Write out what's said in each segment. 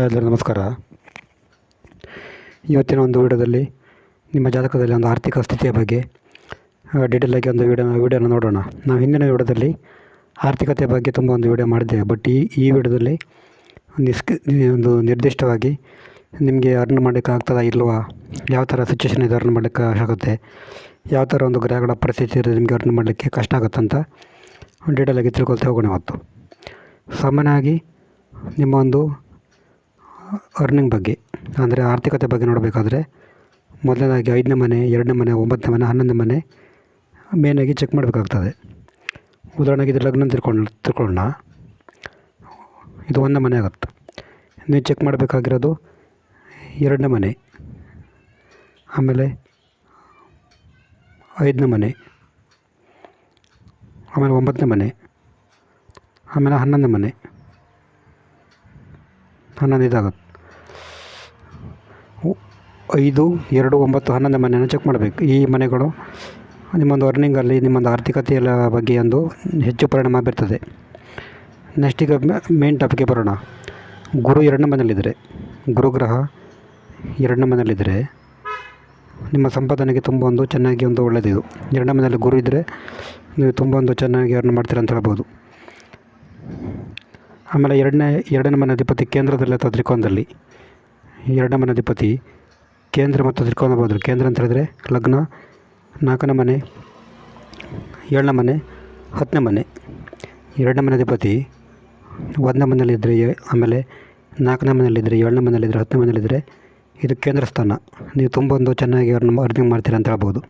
ಎಲ್ಲರಿಗೂ ನಮಸ್ಕಾರ. ಇವತ್ತಿನ ಒಂದು ವಿಡಿಯೋದಲ್ಲಿ ನಿಮ್ಮ ಜಾತಕದಲ್ಲಿ ಒಂದು ಆರ್ಥಿಕ ಸ್ಥಿತಿಯ ಬಗ್ಗೆ ಡೀಟೇಲ್ ಆಗಿ ಒಂದು ವಿಡಿಯೋ ವಿಡಿಯೋನ ನೋಡೋಣ. ನಾವು ಹಿಂದಿನ ವಿಡಿಯೋದಲ್ಲಿ ಆರ್ಥಿಕತೆ ಬಗ್ಗೆ ತುಂಬ ಒಂದು ವಿಡಿಯೋ ಮಾಡಿದ್ದೇವೆ. ಬಟ್ ಈ ಈ ವಿಡಿಯೋದಲ್ಲಿ ನಿಸ್ಕ್ ಒಂದು ನಿರ್ದಿಷ್ಟವಾಗಿ ನಿಮಗೆ ಅರ್ನ್ ಮಾಡೋಕ್ಕಾಗ್ತದ ಆಗ್ತದಾ ಇಲ್ವಾ, ಯಾವ ಥರ ಸಿಚುವೇಶನ್ ಇದೆ ಅರ್ನ್ ಮಾಡಲಿಕ್ಕೆ ಆಗುತ್ತೆ, ಯಾವ ಥರ ಒಂದು ಗ್ರಹಗಳ ಪರಿಸ್ಥಿತಿ ಇರೋದು ನಿಮಗೆ ಅರ್ನ್ ಮಾಡಲಿಕ್ಕೆ ಕಷ್ಟ ಆಗುತ್ತೆ ಅಂತ ಡೀಟೇಲಾಗಿ ತಿಳ್ಕೊಳ್ತಾ ಹೋಗೋಣ ಇವತ್ತು. ಸಾಮಾನ್ಯವಾಗಿ ನಿಮ್ಮ ಒಂದು ಅರ್ನಿಂಗ್ ಬಗ್ಗೆ, ಅಂದರೆ ಆರ್ಥಿಕತೆ ಬಗ್ಗೆ ನೋಡಬೇಕಾದ್ರೆ, ಮೊದಲನೇದಾಗಿ ಐದನೇ ಮನೆ, ಎರಡನೇ ಮನೆ, ಒಂಬತ್ತನೇ ಮನೆ, ಹನ್ನೊಂದನೇ ಮನೆ ಮೇನಾಗಿ ಚೆಕ್ ಮಾಡಬೇಕಾಗ್ತದೆ. ಉದಾಹರಣೆಗೆ ಇದು ಲಗ್ನ ತಿಳ್ಕೊಂಡು, ತಿಳ್ಕೊಳ್ಳೋಣ. ಇದು ಒಂದನೇ ಮನೆ ಆಗುತ್ತೆ. ನೀವು ಚೆಕ್ ಮಾಡಬೇಕಾಗಿರೋದು ಎರಡನೇ ಮನೆ, ಆಮೇಲೆ ಐದನೇ ಮನೆ, ಆಮೇಲೆ ಒಂಬತ್ತನೇ ಮನೆ, ಆಮೇಲೆ ಹನ್ನೊಂದನೇ ಮನೆ, ಹನ್ನೊಂದು ಇದಾಗುತ್ತೆ. ಐದು, ಎರಡು, ಒಂಬತ್ತು, ಹನ್ನೊಂದು ಮನೆಯನ್ನು ಚೆಕ್ ಮಾಡಬೇಕು. ಈ ಮನೆಗಳು ನಿಮ್ಮೊಂದು ಅರ್ನಿಂಗಲ್ಲಿ ನಿಮ್ಮೊಂದು ಆರ್ಥಿಕತೆಯ ಬಗ್ಗೆ ಒಂದು ಹೆಚ್ಚು ಪರಿಣಾಮ ಬೀರ್ತದೆ. ನೆಕ್ಸ್ಟ್ ಈಗ ಮೇನ್ ಟಾಪಿಕ್ಗೆ ಬರೋಣ. ಗುರು ಎರಡನೇ ಮನೆಯಲ್ಲಿದ್ದರೆ ಗುರುಗ್ರಹ ಎರಡನೇ ಮನೆಯಲ್ಲಿದ್ದರೆ ನಿಮ್ಮ ಸಂಪಾದನೆಗೆ ತುಂಬ ಒಂದು ಚೆನ್ನಾಗಿ ಒಂದು ಒಳ್ಳೆಯದಿದು ಎರಡನೇ ಮನೆಯಲ್ಲಿ ಗುರು ಇದ್ದರೆ ನೀವು ತುಂಬ ಒಂದು ಚೆನ್ನಾಗಿ ಅರ್ನ್ ಮಾಡ್ತೀರ ಅಂತ ಹೇಳ್ಬೋದು. ಆಮೇಲೆ ಎರಡನೇ ಎರಡನೇ ಮನೆ ಅಧಿಪತಿ ಕೇಂದ್ರದಲ್ಲಿ ಅಥವಾ ತ್ರಿಕೋನದಲ್ಲಿ, ಎರಡನೇ ಮನೆ ಅಧಿಪತಿ ಕೇಂದ್ರ ಮತ್ತು ತ್ರಿಕೋನ ಬಹುದು ಕೇಂದ್ರ ಅಂತ ಹೇಳಿದ್ರೆ ಲಗ್ನ, ನಾಲ್ಕನೇ ಮನೆ, ಏಳನೇ ಮನೆ, ಹತ್ತನೇ ಮನೆ, ಎರಡನೇ ಮನೆ ಅಧಿಪತಿ, ಒಂದನೇ ಮನೆಯಲ್ಲಿದ್ದರೆ ಆಮೇಲೆ ನಾಲ್ಕನೇ ಮನೆಯಲ್ಲಿದ್ದರೆ ಏಳನೇ ಮನೆಯಲ್ಲಿದ್ದರೆ ಹತ್ತನೇ ಮನೆಯಲ್ಲಿದ್ದರೆ ಇದು ಕೇಂದ್ರ ಸ್ಥಾನ. ನೀವು ತುಂಬ ಒಂದು ಚೆನ್ನಾಗಿ ಅವ್ರನ್ನ ಅರ್ನಿಂಗ್ ಮಾಡ್ತೀರ ಅಂತ ಹೇಳ್ಬೋದು.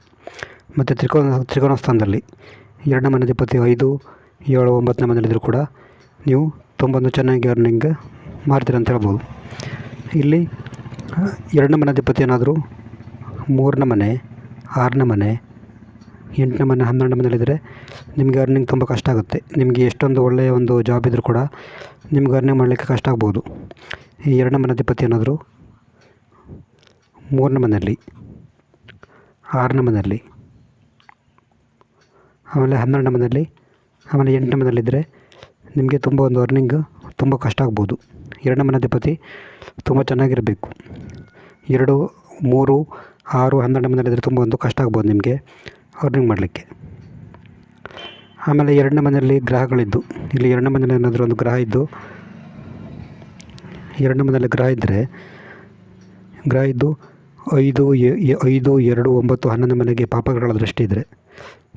ಮತ್ತು ತ್ರಿಕೋನ ತ್ರಿಕೋನ ಸ್ಥಾನದಲ್ಲಿ ಎರಡನೇ ಮನೆ ಅಧಿಪತಿ ಐದು, ಏಳು, ಒಂಬತ್ತನೇ ಮನೆಯಲ್ಲಿದ್ದರೂ ಕೂಡ ನೀವು ತುಂಬ ಒಂದು ಚೆನ್ನಾಗಿ ಅರ್ನಿಂಗ್ ಮಾಡ್ತೀರ ಅಂತ ಹೇಳ್ಬೋದು. ಇಲ್ಲಿ ಎರಡನೇ ಮನೆ ಅಧಿಪತಿ ಏನಾದರೂ? ಮೂರನೇ ಮನೆ, ಆರನೇ ಮನೆ, ಎಂಟನೇ ಮನೆ, ಹನ್ನೆರಡನೇ ಮನೆಯಲ್ಲಿದ್ದರೆ ನಿಮಗೆ ಅರ್ನಿಂಗ್ ತುಂಬ ಕಷ್ಟ ಆಗುತ್ತೆ. ನಿಮಗೆ ಎಷ್ಟೊಂದು ಒಳ್ಳೆಯ ಒಂದು ಜಾಬ್ ಇದ್ದರೂ ಕೂಡ ನಿಮ್ಗೆ ಅರ್ನಿಂಗ್ ಮಾಡಲಿಕ್ಕೆ ಕಷ್ಟ ಆಗ್ಬೋದು. ಈ ಎರಡನೇ ಮನೆ ಅಧಿಪತಿ ಏನಾದರೂ? ಮೂರನೇ ಮನೆಯಲ್ಲಿ, ಆರನೇ ಮನೆಯಲ್ಲಿ, ಆಮೇಲೆ ಹನ್ನೆರಡನೇ ಮನೆಯಲ್ಲಿ, ಆಮೇಲೆ ಎಂಟನೇ ಮನೆಯಲ್ಲಿದ್ದರೆ ನಿಮಗೆ ತುಂಬ ಒಂದು ಅರ್ನಿಂಗ್ ತುಂಬ ಕಷ್ಟ ಆಗ್ಬೋದು. ಎರಡನೇ ಮನೆ ಅಧಿಪತಿ ತುಂಬ ಚೆನ್ನಾಗಿರಬೇಕು. ಎರಡು, ಮೂರು, ಆರು, ಹನ್ನೆರಡನೇ ಮನೆಯಲ್ಲಿದ್ದರೆ ತುಂಬ ಒಂದು ಕಷ್ಟ ಆಗ್ಬೋದು ನಿಮಗೆ ಅರ್ನಿಂಗ್ ಮಾಡಲಿಕ್ಕೆ. ಆಮೇಲೆ ಎರಡನೇ ಮನೆಯಲ್ಲಿ ಗ್ರಹಗಳಿದ್ದು. ಇಲ್ಲಿ ಎರಡನೇ ಮನೆಯಲ್ಲಿ ಏನಾದರೂ ಒಂದು ಗ್ರಹ ಇದ್ದು, ಎರಡನೇ ಮನೆಯಲ್ಲಿ ಗ್ರಹ ಇದ್ದರೆ ಗ್ರಹ ಇದ್ದು ಐದು ಐದು, ಎರಡು, ಒಂಬತ್ತು, ಹನ್ನೊಂದು ಮನೆಗೆ ಪಾಪಗ್ರಹಗಳ ದೃಷ್ಟಿ ಇದ್ದರೆ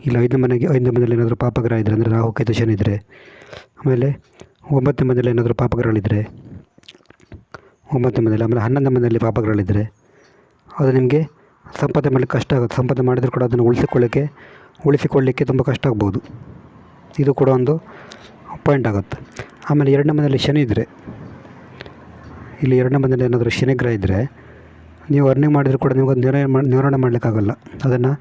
ಇಲ್ಲ ಐದನೇ ಮನೆಗೆ, ಐದನೇ ಮನೆಯಲ್ಲಿ ಏನಾದರೂ ಪಾಪಗ್ರಹ ಇದ್ದರೆ ಅಂದರೆ ರಾಹು, ಕೇತು ಇದ್ದರೆ ಆಮೇಲೆ ಒಂಬತ್ತನೇ ಮನೆಯಲ್ಲಿ ಏನಾದರೂ ಪಾಪಗ್ರಹಗಳಿದ್ದರೆ ಒಂಬತ್ತನೇ ಮನೆಯಲ್ಲಿ, ಆಮೇಲೆ ಹನ್ನೊಂದು ಮನೆಯಲ್ಲಿ ಪಾಪಗಳಿದ್ದರೆ ಅದು ನಿಮಗೆ ಸಂಪಾದನೆ ಮಾಡಲಿಕ್ಕೆ ಕಷ್ಟ ಆಗುತ್ತೆ. ಸಂಪಾದನೆ ಮಾಡಿದರೂ ಕೂಡ ಅದನ್ನು ಉಳಿಸಿಕೊಳ್ಳಿಕ್ಕೆ ಉಳಿಸಿಕೊಳ್ಳಲಿಕ್ಕೆ ತುಂಬ ಕಷ್ಟ ಆಗ್ಬೋದು. ಇದು ಕೂಡ ಒಂದು ಪಾಯಿಂಟ್ ಆಗುತ್ತೆ. ಆಮೇಲೆ ಎರಡನೇ ಮನೆಯಲ್ಲಿ ಶನಿ ಇದ್ದರೆ, ಇಲ್ಲಿ ಎರಡನೇ ಮನೆಯಲ್ಲಿ ಏನಾದರೂ ಶನಿಗ್ರಹ ಇದ್ದರೆ, ನೀವು ಅರ್ನಿಂಗ್ ಮಾಡಿದರೂ ಕೂಡ ನಿಮಗೆ ನಿರ್ವಹಣೆ ಮಾಡಿ ನಿರ್ವಹಣೆ ಮಾಡಲಿಕ್ಕಾಗಲ್ಲ. ಅದನ್ನು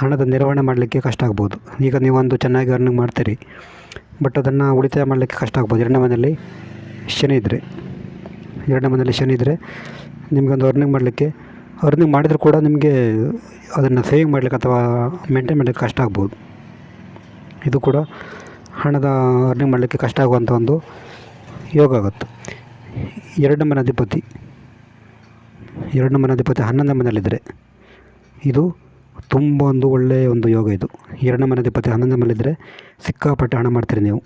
ಹಣದ ನಿರ್ವಹಣೆ ಮಾಡಲಿಕ್ಕೆ ಕಷ್ಟ ಆಗ್ಬೋದು. ಈಗ ನೀವೊಂದು ಚೆನ್ನಾಗಿ ಅರ್ನಿಂಗ್ ಮಾಡ್ತೀರಿ ಬಟ್ ಅದನ್ನು ಉಳಿತಾಯ ಮಾಡಲಿಕ್ಕೆ ಕಷ್ಟ ಆಗ್ಬೋದು. ಎರಡನೇ ಮನೆಯಲ್ಲಿ ಶನಿ ಇದ್ದರೆ. ಎರಡನೇ ಮನೆಯಲ್ಲಿ ಶನಿ ಇದ್ದರೆ ನಿಮಗೊಂದು ಅರ್ನಿಂಗ್ ಮಾಡಲಿಕ್ಕೆ. ಅರ್ನಿಂಗ್ ಮಾಡಿದರೂ ಕೂಡ ನಿಮಗೆ ಅದನ್ನು ಸೇವಿಂಗ್ ಮಾಡಲಿಕ್ಕೆ ಅಥವಾ ಮೇಂಟೈನ್ ಮಾಡಲಿಕ್ಕೆ ಕಷ್ಟ ಆಗ್ಬೋದು. ಇದು ಕೂಡ ಹಣದ ಅರ್ನಿಂಗ್ ಮಾಡಲಿಕ್ಕೆ ಕಷ್ಟ ಆಗುವಂಥ ಒಂದು ಯೋಗ ಆಗುತ್ತೆ. ಎರಡನೇ ಮನೆ ಅಧಿಪತಿ ಎರಡನೇ ಮನೆ ಅಧಿಪತಿ ಹನ್ನೊಂದನೇ ಮನೆಯಲ್ಲಿದ್ದರೆ ಇದು ತುಂಬ ಒಂದು ಒಳ್ಳೆಯ ಒಂದು ಯೋಗ ಇದು. ಎರಡನೇ ಮನೆ ಅಧಿಪತಿ ಹನ್ನೊಂದನೇ ಮನೆಯಲ್ಲಿದ್ದರೆ ಸಿಕ್ಕಾಪಟ್ಟೆ ಹಣ ಮಾಡ್ತೀರಿ ನೀವು.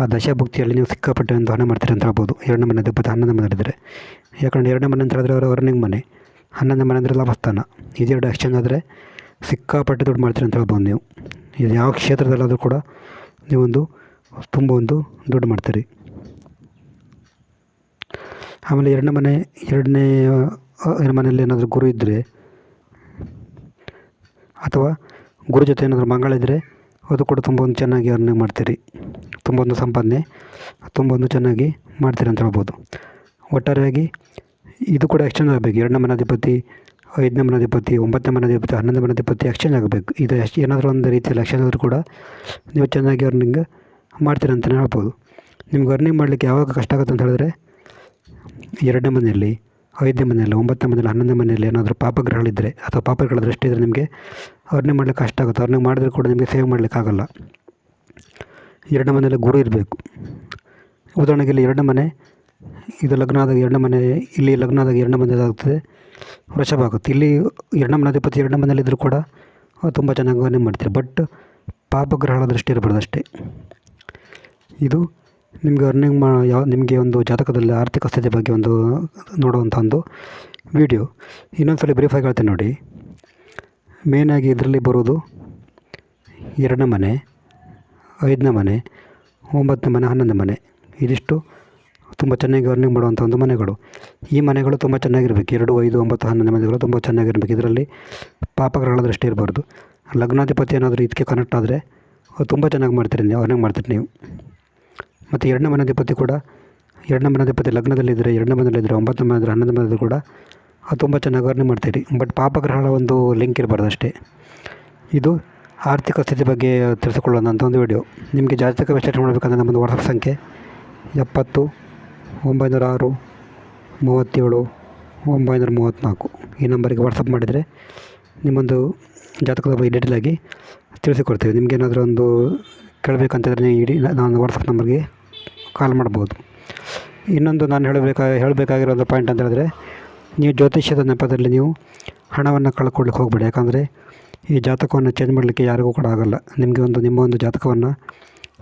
ಆ ದಶಭುಕ್ತಿಯಲ್ಲಿ ನೀವು ಸಿಕ್ಕಾಪಟ್ಟೆ ಒಂದು ಹಣ ಮಾಡ್ತೀರಿ ಅಂತ ಹೇಳ್ಬೋದು. ಎರಡನೇ ಮನೆ ಅಧಿಪತಿ ಮನೆ ಇದ್ದರೆ ಯಾಕಂದರೆ ಎರಡನೇ ಮನೆ ಅಂತ ಹೇಳಿದ್ರೆ ಅವರ ಅರ್ನಿಂಗ್ ಮನೆ. ಹನ್ನೊಂದನೇ ಮನೆ ಅಂದರೆ ಲಾಭಸ್ಥಾನ. ಇದೆರಡು ಎಕ್ಸ್ಚೇಂಜ್ ಆದರೆ ಸಿಕ್ಕಾಪಟ್ಟೆ ದುಡ್ಡು ಮಾಡ್ತೀರಿ ಅಂತ ಹೇಳ್ಬೋದು ನೀವು. ಇದು ಯಾವ ಕ್ಷೇತ್ರದಲ್ಲಾದರೂ ಕೂಡ ನೀವೊಂದು ತುಂಬ ಒಂದು ದುಡ್ಡು ಮಾಡ್ತೀರಿ. ಆಮೇಲೆ ಎರಡನೇ ಮನೆ, ಎರಡನೇ ಮನೆಯಲ್ಲಿ ಏನಾದರೂ ಗುರು ಇದ್ದರೆ ಅಥವಾ ಗುರು ಜೊತೆ ಏನಾದರೂ ಮಂಗಳ ಇದ್ದರೆ ಅದು ಕೂಡ ತುಂಬ ಒಂದು ಚೆನ್ನಾಗಿ ಅರ್ನಿಂಗ್ ಮಾಡ್ತೀರಿ. ತುಂಬ ಒಂದು ಸಂಪಾದನೆ, ತುಂಬೊಂದು ಚೆನ್ನಾಗಿ ಮಾಡ್ತೀರಿ ಅಂತ ಹೇಳ್ಬೋದು. ಒಟ್ಟಾರೆಯಾಗಿ ಇದು ಕೂಡ ಎಕ್ಸ್ಚೇಂಜ್ ಆಗಬೇಕು. ಎರಡನೇ ಮನಾಧಿಪತಿ, ಐದನೇ ಮನಾಧಿಪತಿ, ಒಂಬತ್ತನೇ ಮನಾಧಿಪತಿ, ಹನ್ನೊಂದನೇ ಮನಾಧಿಪತಿ ಎಕ್ಸ್ಚೇಂಜ್ ಆಗಬೇಕು. ಇದು ಎಷ್ಟು ಏನಾದರೂ ಒಂದು ರೀತಿಯಲ್ಲಿ ಎಕ್ಸ್ಚೇಂಜ್ ಆದರೂ ಕೂಡ ನೀವು ಚೆನ್ನಾಗಿ ಅರ್ನಿಂಗ್ ಮಾಡ್ತೀರ ಅಂತಲೇ ಹೇಳ್ಬೋದು. ನಿಮ್ಗೆ ಅರ್ನಿಂಗ್ ಮಾಡಲಿಕ್ಕೆ ಯಾವಾಗ ಕಷ್ಟ ಆಗುತ್ತೆ ಅಂತ ಹೇಳಿದ್ರೆ, ಎರಡನೇ ಮನೆಯಲ್ಲಿ, ಐದನೇ ಮನೆಯಲ್ಲಿ, ಒಂಬತ್ತನೇ ಮನೆಯಲ್ಲಿ, ಹನ್ನೊಂದನೇ ಮನೆಯಲ್ಲಿ ಏನಾದರೂ ಪಾಪಗ್ರಹಗಳಿದ್ದರೆ ಅಥವಾ ಪಾಪಗಳ ದೃಷ್ಟಿ ಇದ್ದರೆ ನಿಮಗೆ ಅರ್ನಿಂಗ್ ಮಾಡಲಿಕ್ಕೆ ಕಷ್ಟ ಆಗುತ್ತೆ. ಅರ್ನಿಂಗ್ ಮಾಡಿದ್ರೆ ಕೂಡ ನಿಮಗೆ ಸೇವ್ ಮಾಡಲಿಕ್ಕಾಗಲ್ಲ ಎರಡನೇ ಮನೆಯಲ್ಲಿ ಗುರು ಇರಬೇಕು. ಉದಾಹರಣೆಗೆ ಇಲ್ಲಿ ಎರಡನೇ ಮನೆ, ಇದು ಲಗ್ನ ಆದಾಗ ಎರಡನೇ ಮನೆ, ಇಲ್ಲಿ ಲಗ್ನ ಆದಾಗ ಎರಡನೇ ಮನೆ ಆಗುತ್ತದೆ ವೃಷಭ ಆಗುತ್ತೆ. ಇಲ್ಲಿ ಎರಡನೇ ಮನೆ ಅಧಿಪತಿ ಎರಡನೇ ಮನೆಯಲ್ಲಿದ್ದರೂ ಕೂಡ ತುಂಬ ಚೆನ್ನಾಗಿ ಮಾಡ್ತೀರಿ. ಬಟ್ ಪಾಪಗ್ರಹಗಳ ದೃಷ್ಟಿ ಇರಬಾರ್ದು ಅಷ್ಟೇ. ಇದು ನಿಮಗೆ ಅರ್ನಿಂಗ್ ಮಾ, ಯಾವ, ನಿಮಗೆ ಒಂದು ಜಾತಕದಲ್ಲಿ ಆರ್ಥಿಕ ಸ್ಥಿತಿ ಬಗ್ಗೆ ಒಂದು ನೋಡುವಂಥ ಒಂದು ವಿಡಿಯೋ ಇನ್ನೊಂದು ಸಲ ಬ್ರೀಫಾಗಿ ಹೇಳ್ತೀನಿ ನೋಡಿ. ಮೇನಾಗಿ ಇದರಲ್ಲಿ ಬರೋದು ಎರಡನೇ ಮನೆ. ಐದನೇ ಮನೆ, ಒಂಬತ್ತನೇ ಮನೆ ಹನ್ನೊಂದನೇ ಮನೆ. ಇದಿಷ್ಟು ತುಂಬ ಚೆನ್ನಾಗಿ ಅರ್ನಿಂಗ್ ಮಾಡುವಂಥ ಒಂದು ಮನೆಗಳು. ಈ ಮನೆಗಳು ತುಂಬ ಚೆನ್ನಾಗಿರ್ಬೇಕು. ಎರಡು, ಐದು, ಒಂಬತ್ತು, ಹನ್ನೊಂದು ಮನೆಗಳು ತುಂಬ ಚೆನ್ನಾಗಿರ್ಬೇಕು. ಇದರಲ್ಲಿ ಪಾಪಗ್ರಹಗಳ ದೃಷ್ಟಿ ಇರಬಾರ್ದು. ಲಗ್ನಾಧಿಪತಿ ಏನಾದರೂ ಇದಕ್ಕೆ ಕನೆಕ್ಟ್ ಆದರೆ ತುಂಬ ಚೆನ್ನಾಗಿ ಮಾಡ್ತೀರಿ ನೀವು ಅರ್ನಿಂಗ್ ಮಾಡ್ತೀರಿ ನೀವು. ಮತ್ತು ಎರಡನೇ ಮನಾಧಿಪತಿ ಕೂಡ, ಎರಡನೇ ಮನಾಧಿಪತಿ ಲಗ್ನದಲ್ಲಿದ್ದರೆ ಎರಡನೇ ಮನೆಯಲ್ಲಿದ್ದರೆ ಒಂಬತ್ತನೇ ಮನೆ ಇದ್ದರೆ ಹನ್ನೊಂದು ಮನೆ ಇದ್ದರೆ ಕೂಡ ಅದು ತುಂಬ ಚೆನ್ನಾಗಿ ಅರ್ನಿಂಗ್ ಮಾಡ್ತೀರಿ. ಬಟ್ ಪಾಪಗ್ರಹಗಳ ಒಂದು ಲಿಂಕ್ ಇರಬಾರ್ದು ಅಷ್ಟೇ. ಇದು ಆರ್ಥಿಕ ಸ್ಥಿತಿ ಬಗ್ಗೆ ತಿಳಿಸಿಕೊಳ್ಳೋಣ ಒಂದು ವಿಡಿಯೋ ನಿಮಗೆ ಜಾತಕ ವಿಶ್ಲೇಷಣೆ ಮಾಡಬೇಕಂದ್ರೆ ನಮ್ಮದು ವಾಟ್ಸಪ್ ಸಂಖ್ಯೆ ಎಪ್ಪತ್ತು ಒಂಬೈನೂರ ಆರು ಮೂವತ್ತೇಳು ಒಂಬೈನೂರ ಮೂವತ್ತ್ನಾಲ್ಕು ಈ ನಂಬರಿಗೆ ವಾಟ್ಸಪ್ ಮಾಡಿದರೆ ನಿಮ್ಮೊಂದು ಜಾತಕದ ಬಗ್ಗೆ ಡೀಟೇಲಾಗಿ ತಿಳಿಸಿಕೊಡ್ತೇವೆ. ನಿಮಗೇನಾದರೂ ಒಂದು ಕೇಳಬೇಕಂತಿದ್ರೆ ನೀವು ಇಡೀ ನಾನು ವಾಟ್ಸಪ್ ನಂಬರ್ಗೆ ಕಾಲ್ ಮಾಡ್ಬೋದು. ಇನ್ನೊಂದು ನಾನು ಹೇಳಬೇಕಾ ಹೇಳಬೇಕಾಗಿರೋ ಒಂದು ಪಾಯಿಂಟ್ ಅಂತ ಹೇಳಿದ್ರೆ, ನೀವು ಜ್ಯೋತಿಷ್ಯದ ನೆಪದಲ್ಲಿ ನೀವು ಹಣವನ್ನು ಕಳ್ಕೊಳ್ಳಿಕ್ಕೆ ಹೋಗಬೇಡಿ. ಯಾಕಂದರೆ ಈ ಜಾತಕವನ್ನು ಚೇಂಜ್ ಮಾಡಲಿಕ್ಕೆ ಯಾರಿಗೂ ಕೂಡ ಆಗಲ್ಲ. ನಿಮಗೆ ಒಂದು, ನಿಮ್ಮ ಒಂದು ಜಾತಕವನ್ನು,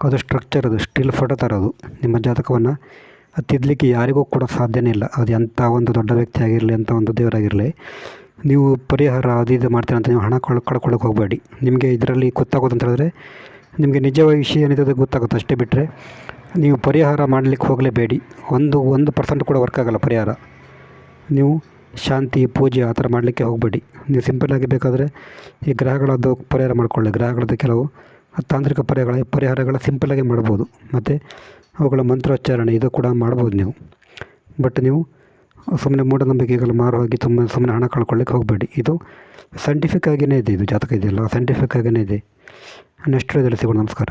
ಅದು ಸ್ಟ್ರಕ್ಚರ್ ಅದು ಸ್ಟಿಲ್ ಫೋಟೋ ತರೋದು. ನಿಮ್ಮ ಜಾತಕವನ್ನು ಅದು ತಿದ್ದಲಿಕ್ಕೆ ಯಾರಿಗೂ ಕೂಡ ಸಾಧ್ಯನೇ ಇಲ್ಲ. ಅದು ಎಂಥ ಒಂದು ದೊಡ್ಡ ವ್ಯಕ್ತಿ ಆಗಿರಲಿ ಅಂತ ಒಂದು ದೇವರಾಗಿರಲಿ, ನೀವು ಪರಿಹಾರ ಅದು ಇದು ಮಾಡ್ತೀರ ಅಂತ ನೀವು ಹಣ ಕಳ್ ಕಳ್ಕೊಳ್ಳೋಕೆ ಹೋಗಬೇಡಿ. ನಿಮಗೆ ಇದರಲ್ಲಿ ಗೊತ್ತಾಗೋದು ಅಂತ ಹೇಳಿದ್ರೆ, ನಿಮಗೆ ನಿಜವಾದ ವಿಷಯ ಏನಿದೆ ಗೊತ್ತಾಗುತ್ತೆ. ಅಷ್ಟೇ ಬಿಟ್ಟರೆ ನೀವು ಪರಿಹಾರ ಮಾಡಲಿಕ್ಕೆ ಹೋಗಲೇಬೇಡಿ. ಒಂದು ಒಂದು ಪರ್ಸೆಂಟ್ ಕೂಡ ವರ್ಕ್ ಆಗಲ್ಲ ಪರಿಹಾರ. ನೀವು ಶಾಂತಿ, ಪೂಜೆ ಆ ಥರ ಮಾಡಲಿಕ್ಕೆ ಹೋಗಬೇಡಿ. ನೀವು ಸಿಂಪಲ್ಲಾಗಿ ಬೇಕಾದರೆ ಈ ಗ್ರಹಗಳದ್ದು ಪರಿಹಾರ ಮಾಡಿಕೊಳ್ಳಿ. ಗ್ರಹಗಳದ್ದು ಕೆಲವು ತಾಂತ್ರಿಕ ಪರಿಹಾರಗಳ ಪರಿಹಾರಗಳ ಸಿಂಪಲ್ಲಾಗಿ ಮಾಡ್ಬೋದು. ಮತ್ತು ಅವುಗಳ ಮಂತ್ರೋಚ್ಚಾರಣೆ ಇದು ಕೂಡ ಮಾಡ್ಬೋದು ನೀವು. ಬಟ್ ನೀವು ಸುಮ್ಮನೆ ಮೂಢನಂಬಿಕೆಗಳು ಮಾರು ಹೋಗಿ ತುಂಬ ಸುಮ್ಮನೆ ಹಣ ಕಳ್ಕೊಳ್ಳಿಕ್ಕೆ ಹೋಗಬೇಡಿ. ಇದು ಸೈಂಟಿಫಿಕ್ ಆಗಿಯೇ ಇದೆ. ಇದು ಜಾತಕ ಇದೆಯಲ್ಲ? ಸೈಂಟಿಫಿಕ್ ಆಗಿಯೇ ಇದೆ. ನೆಕ್ಸ್ಟ್ ಇದರಲ್ಲಿ ಸಿಗೋಣ. ನಮಸ್ಕಾರ.